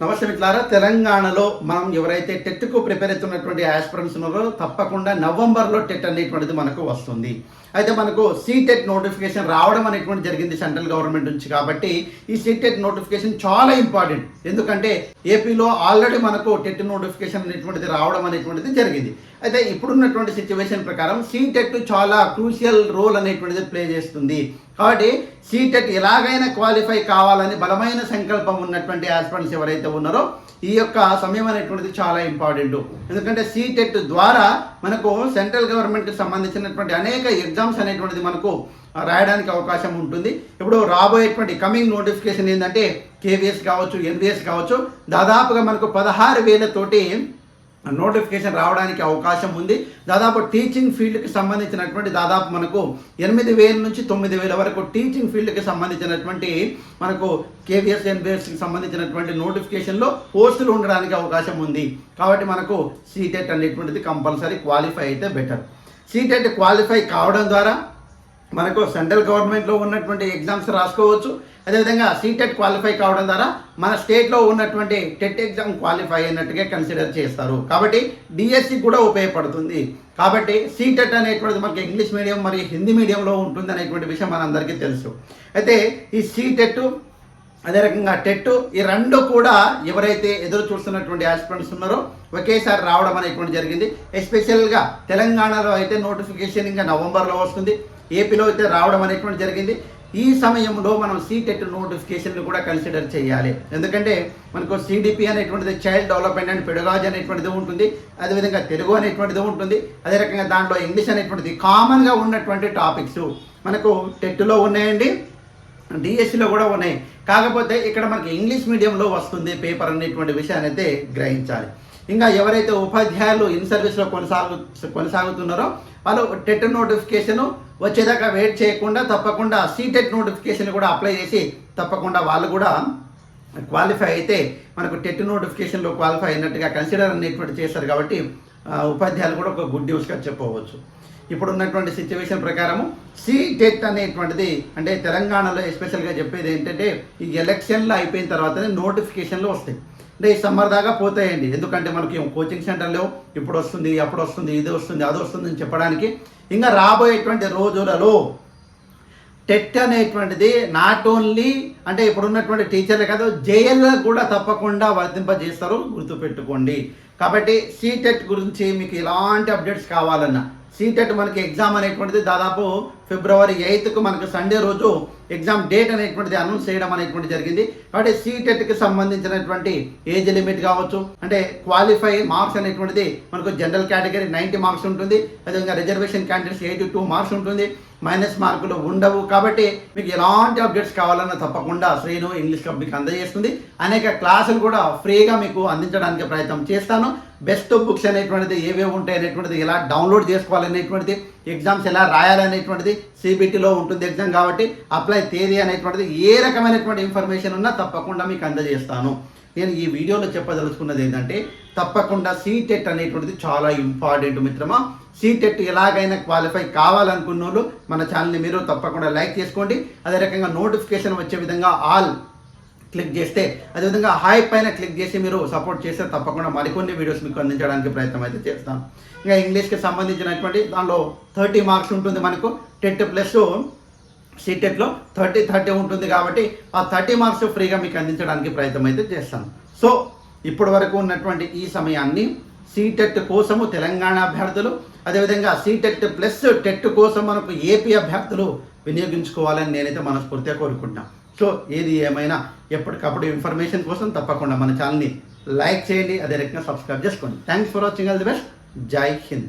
నమస్తే మిత్రులారా తెలంగాణలో మనం ఎవరైతే టెట్కు ప్రిపేర్ అవుతున్నటువంటి ఆస్పిరెంట్స్ ఉన్నారో తప్పకుండా నవంబర్లో టెట్ అనేటువంటిది మనకు వస్తుంది. అయితే మనకు సీటెట్ నోటిఫికేషన్ రావడం అనేటువంటి జరిగింది సెంట్రల్ గవర్నమెంట్ నుంచి కాబట్టి ఈ సీటెట్ నోటిఫికేషన్ చాలా ఇంపార్టెంట్ ఎందుకంటే ఏపీలో ఆల్రెడీ మనకు టెట్ నోటిఫికేషన్ అనేటువంటిది రావడం అనేటువంటిది జరిగింది. అయితే ఇప్పుడున్నటువంటి సిచ్యువేషన్ ప్రకారం సీటెట్ చాలా క్రూషియల్ రోల్ అనేటువంటిది ప్లే చేస్తుంది. కాబట్టి సీటెట్ ఎలాగైనా క్వాలిఫై కావాలని బలమైన సంకల్పం ఉన్నటువంటి ఆస్పిరెంట్స్ ఎవరైతే ఉన్నారో ఈ యొక్క సమయం అనేటువంటిది చాలా ఇంపార్టెంట్ ఎందుకంటే సీటెట్ ద్వారా మనకు సెంట్రల్ గవర్నమెంట్కి సంబంధించినటువంటి అనేక ఎగ్జామ్స్ అనేటువంటిది మనకు రాయడానికి అవకాశం ఉంటుంది. ఇప్పుడు రాబోయేటువంటి కమింగ్ నోటిఫికేషన్ ఏంటంటే కేవీఎస్ కావచ్చు ఎన్విఎస్ కావచ్చు దాదాపుగా మనకు పదహారు వేలతోటి నోటిఫికేషన్ రావడానికి అవకాశం ఉంది. దాదాపు టీచింగ్ ఫీల్డ్కి సంబంధించినటువంటి దాదాపు మనకు ఎనిమిది వేల నుంచి తొమ్మిది వేల వరకు టీచింగ్ ఫీల్డ్కి సంబంధించినటువంటి మనకు కేవీఎస్ ఎన్బిఎస్కి సంబంధించినటువంటి నోటిఫికేషన్లో పోస్టులు ఉండడానికి అవకాశం ఉంది. కాబట్టి మనకు సీటెట్ అనేటువంటిది కంపల్సరీ క్వాలిఫై అయితే బెటర్. సీటెట్ క్వాలిఫై కావడం ద్వారా మనకు సెంట్రల్ గవర్నమెంట్లో ఉన్నటువంటి ఎగ్జామ్స్ రాసుకోవచ్చు. అదేవిధంగా సీటెట్ క్వాలిఫై కావడం ద్వారా మన స్టేట్లో ఉన్నటువంటి టెట్ ఎగ్జామ్ క్వాలిఫై అయినట్టుగా కన్సిడర్ చేస్తారు. కాబట్టి డిఎస్సి కూడా ఉపయోగపడుతుంది. కాబట్టి సీటెట్ అనేటువంటిది మనకి ఇంగ్లీష్ మీడియం మరియు హిందీ మీడియంలో ఉంటుంది అనేటువంటి విషయం మనందరికీ తెలుసు. అయితే ఈ సీటెట్ అదే రకంగా టెట్ ఈ రెండు కూడా ఎవరైతే ఎదురు చూస్తున్నటువంటి ఆస్పిరెంట్స్ ఉన్నారో ఒకేసారి రావడం అనేటువంటి జరిగింది. ఎస్పెషల్గా తెలంగాణలో అయితే నోటిఫికేషన్ ఇంకా నవంబర్లో వస్తుంది. ఏపీలో అయితే రావడం అనేటువంటి జరిగింది. ఈ సమయంలో మనం సీటెట్ నోటిఫికేషన్లు కూడా కన్సిడర్ చేయాలి. ఎందుకంటే మనకు సిడిపి అనేటువంటిది చైల్డ్ డెవలప్మెంట్ అండ్ పెడగాజ్ అనేటువంటిది ఉంటుంది. అదేవిధంగా తెలుగు అనేటువంటిది ఉంటుంది. అదే రకంగా దాంట్లో ఇంగ్లీష్ అనేటువంటిది కామన్గా ఉన్నటువంటి టాపిక్స్ మనకు టెట్లో ఉన్నాయండి. డిఎస్సిలో కూడా ఉన్నాయి. కాకపోతే ఇక్కడ మనకి ఇంగ్లీష్ మీడియంలో వస్తుంది పేపర్ అనేటువంటి విషయాన్ని అయితే గ్రహించాలి. ఇంకా ఎవరైతే ఉపాధ్యాయులు ఇన్ సర్వీస్లో కొనసాగు కొనసాగుతున్నారో వాళ్ళు టెట్ నోటిఫికేషన్ వచ్చేదాకా వెయిట్ చేయకుండా తప్పకుండా సీటెట్ నోటిఫికేషన్ కూడా అప్లై చేసి తప్పకుండా వాళ్ళు కూడా క్వాలిఫై అయితే మనకు టెట్ నోటిఫికేషన్లో క్వాలిఫై అయినట్టుగా కన్సిడర్ అనేటువంటి చేస్తారు కాబట్టి ఉపాధ్యాయులు కూడా ఒక గుడ్ న్యూస్గా చెప్పవచ్చు. ఇప్పుడు ఉన్నటువంటి సిచ్యువేషన్ ప్రకారము సీటెట్ అనేటువంటిది అంటే తెలంగాణలో ఎస్పెషల్గా చెప్పేది ఏంటంటే ఈ ఎలక్షన్లు అయిపోయిన తర్వాతనే నోటిఫికేషన్లు వస్తాయి. అంటే ఈ సమ్మర్ దాకా పోతాయండి. ఎందుకంటే మనకి కోచింగ్ సెంటర్లో ఇప్పుడు వస్తుంది అప్పుడు వస్తుంది ఇది వస్తుంది అది వస్తుంది అని చెప్పడానికి ఇంకా రాబోయేటువంటి రోజులలో టెట్ అనేటువంటిది నాట్ ఓన్లీ అంటే ఇప్పుడున్నటువంటి టీచర్లే కాదు జేఎల్లకు కూడా తప్పకుండా వర్తింపజేస్తారు గుర్తుపెట్టుకోండి. కాబట్టి సీటెట్ గురించి మీకు ఎలాంటి అప్డేట్స్ కావాలన్నా సీటెట్ మనకి ఎగ్జామ్ అనేటువంటిది దాదాపు ఫిబ్రవరి ఎయిత్కు మనకు సండే రోజు ఎగ్జామ్ డేట్ అనేటువంటిది అనౌన్స్ చేయడం అనేటువంటి జరిగింది. కాబట్టి సీటెట్కి సంబంధించినటువంటి ఏజ్ లిమిట్ కావచ్చు అంటే క్వాలిఫై మార్క్స్ అనేటువంటిది మనకు జనరల్ కేటగిరీ నైంటీ మార్క్స్ ఉంటుంది. అదేవిధంగా reservation candidates eighty two marks ఉంటుంది. మైనస్ మార్కులు ఉండవు కాబట్టి మీకు ఎలాంటి అప్డేట్స్ కావాలన్నా తప్పకుండా శ్రీను ఇంగ్లీష్ క్లబ్ మీకు అందజేస్తుంది. అనేక క్లాసులు కూడా ఫ్రీగా మీకు అందించడానికి ప్రయత్నం చేస్తాను. బెస్ట్ బుక్స్ అనేటువంటిది ఏవేవి ఉంటాయి అనేటువంటిది ఎలా డౌన్లోడ్ చేసుకోవాలనేటువంటిది ఎగ్జామ్స్ ఎలా రాయాలనేటువంటిది సిబిటీలో ఉంటుంది ఎగ్జామ్ కాబట్టి అప్లై తేదీ అనేటువంటిది ఏ రకమైనటువంటి ఇన్ఫర్మేషన్ ఉన్నా తప్పకుండా మీకు అందజేస్తాను. నేను ఈ వీడియోలో చెప్పదలుచుకున్నది ఏంటంటే తప్పకుండా సీటెట్ అనేటువంటిది చాలా ఇంపార్టెంట్ మిత్రమా. సీటెట్ ఎలాగైనా క్వాలిఫై కావాలనుకున్న వాళ్ళు మన ఛానల్ని మీరు తప్పకుండా లైక్ చేసుకోండి. అదే రకంగా నోటిఫికేషన్ వచ్చే విధంగా ఆల్ క్లిక్ చేస్తే అదేవిధంగా హాయ్ పైన క్లిక్ చేసి మీరు సపోర్ట్ చేస్తే తప్పకుండా మరికొన్ని వీడియోస్ మీకు అందించడానికి ప్రయత్నం అయితే చేస్తాను ఇంకా ఇంగ్లీష్కి సంబంధించినటువంటి దానిలో థర్టీ మార్క్స్ ఉంటుంది మనకు. టెట్ ప్లస్ సీటెట్లో థర్టీ థర్టీ ఉంటుంది కాబట్టి ఆ థర్టీ మార్క్స్ ఫ్రీగా మీకు అందించడానికి ప్రయత్నం అయితే చేస్తాను సో ఇప్పటి వరకు ఉన్నటువంటి ఈ సమయాన్ని సీటెట్ కోసము తెలంగాణ అభ్యర్థులు అదేవిధంగా సీటెట్ ప్లస్ టెట్ కోసం మనకు ఏపీ అభ్యర్థులు వినియోగించుకోవాలని నేనైతే మనస్ఫూర్తిగా కోరుకుంటున్నాను సో ఏది ఏమైనా ఎప్పటికప్పుడు ఇన్ఫర్మేషన్ కోసం తప్పకుండా మన ఛానల్ని లైక్ చేయండి అదే రకంగా సబ్స్క్రైబ్ చేసుకోండి. Thanks for watching all the best Jai Hind